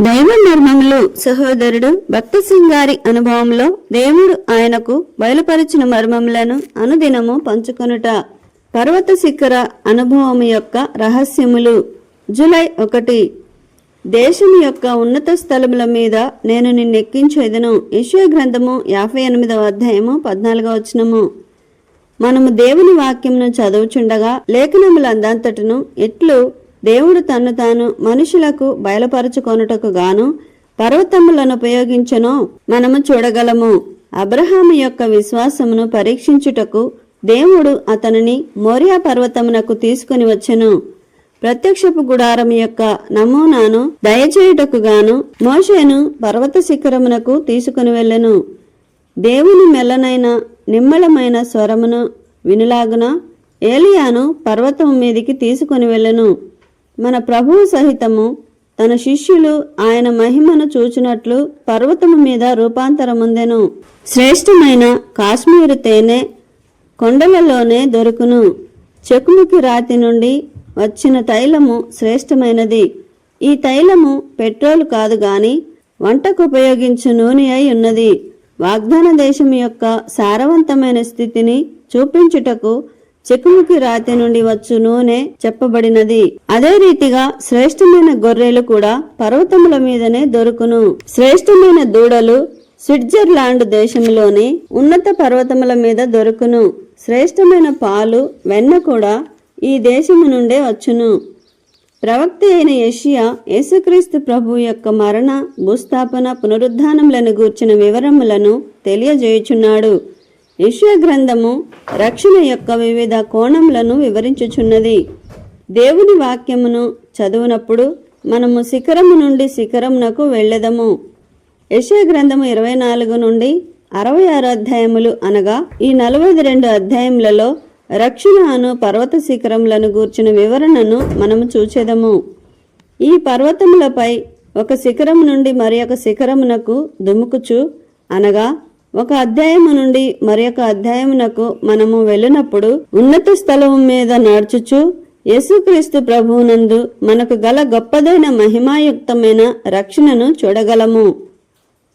దైవ మర్మములు సహోదరుడు భక్త సింగారి అనుభవంలో దేవుడు ఆయనకు బయలుపరిచిన మర్మములను అనుదినము పంచుకొనుట పర్వత శిఖర అనుభవం యొక్క రహస్యములు. జూలై ఒకటి. దేశం యొక్క ఉన్నత స్థలముల మీద నేను నిన్నెక్కించేదను. యశ్వ గ్రంథము యాభై ఎనిమిదవ అధ్యాయము పద్నాలుగవ వచనము. మనము దేవుని వాక్యంను చదువుచుండగా లేఖనములందంతటను ఎట్లు దేవుడు తన్ను తాను మనుషులకు బయలుపరచుకొనుటకు గాను పర్వతములను ఉపయోగించనో మనము చూడగలము. అబ్రహాము యొక్క విశ్వాసమును పరీక్షించుటకు దేవుడు అతనిని మోరియా పర్వతమునకు తీసుకుని వచ్చెను. ప్రత్యక్షపు గుడారం యొక్క నమూనాను దయచేయుటకు గాను మోషేను పర్వత శిఖరమునకు తీసుకుని వెళ్ళెను. దేవుని మెల్లనైన నిమ్మలమైన స్వరమును వినులాగున ఏలియాను పర్వతం మీదికి తీసుకుని వెళ్ళెను. మన ప్రభువు సహితము తన శిష్యులు ఆయన మహిమను చూచినట్లు పర్వతము మీద రూపాంతరముందెను. శ్రేష్టమైన కాశ్మీరు తేనె కొండలలోనే దొరుకును. చెకుముకి రాతి నుండి వచ్చిన తైలము శ్రేష్టమైనది ఈ తైలము పెట్రోల్ కాదు గాని వంటకు ఉపయోగించు నూనె అయి ఉన్నది. వాగ్దాన దేశం యొక్క సారవంతమైన స్థితిని చూపించుటకు చెకుముకి రాతి నుండి వచ్చు నూనె చెప్పబడినది. అదే రీతిగా శ్రేష్టమైన గొర్రెలు కూడా పర్వతముల మీదనే దొరుకును. శ్రేష్టమైన దూడలు స్విట్జర్లాండ్ దేశంలోని ఉన్నత పర్వతముల మీద దొరుకును. శ్రేష్టమైన పాలు వెన్న కూడా ఈ దేశము నుండే వచ్చును. ప్రవక్త అయిన యషియా యేసుక్రీస్తు ప్రభు యొక్క మరణ భూస్థాపన పునరుద్ధానములను గూర్చిన వివరములను తెలియజేయుచున్నాడు. యెషయా గ్రంథము రక్షణ యొక్క వివిధ కోణములను వివరించుచున్నది. దేవుని వాక్యమును చదువునప్పుడు మనము శిఖరము నుండి శిఖరమునకు వెళ్ళదము. యెషయా గ్రంథము ఇరవై నాలుగు నుండి అరవై ఆరు అధ్యాయములు అనగా ఈ నలభై రెండు అధ్యాయములలో రక్షణ అను పర్వత శిఖరములను గూర్చిన వివరణను మనము చూచెదము. ఈ పర్వతములపై ఒక శిఖరం నుండి మరి ఒక శిఖరమునకు దుముకుచు అనగా ఒక అధ్యాయము నుండి మరి ఒక అధ్యాయమునకు మనము వెళ్ళినప్పుడు ఉన్నత స్థలము మీద నడుచుచు యేసుక్రీస్తు ప్రభువునందు మనకు గల గొప్పదైన మహిమాయుక్తమైన రక్షణను చూడగలము.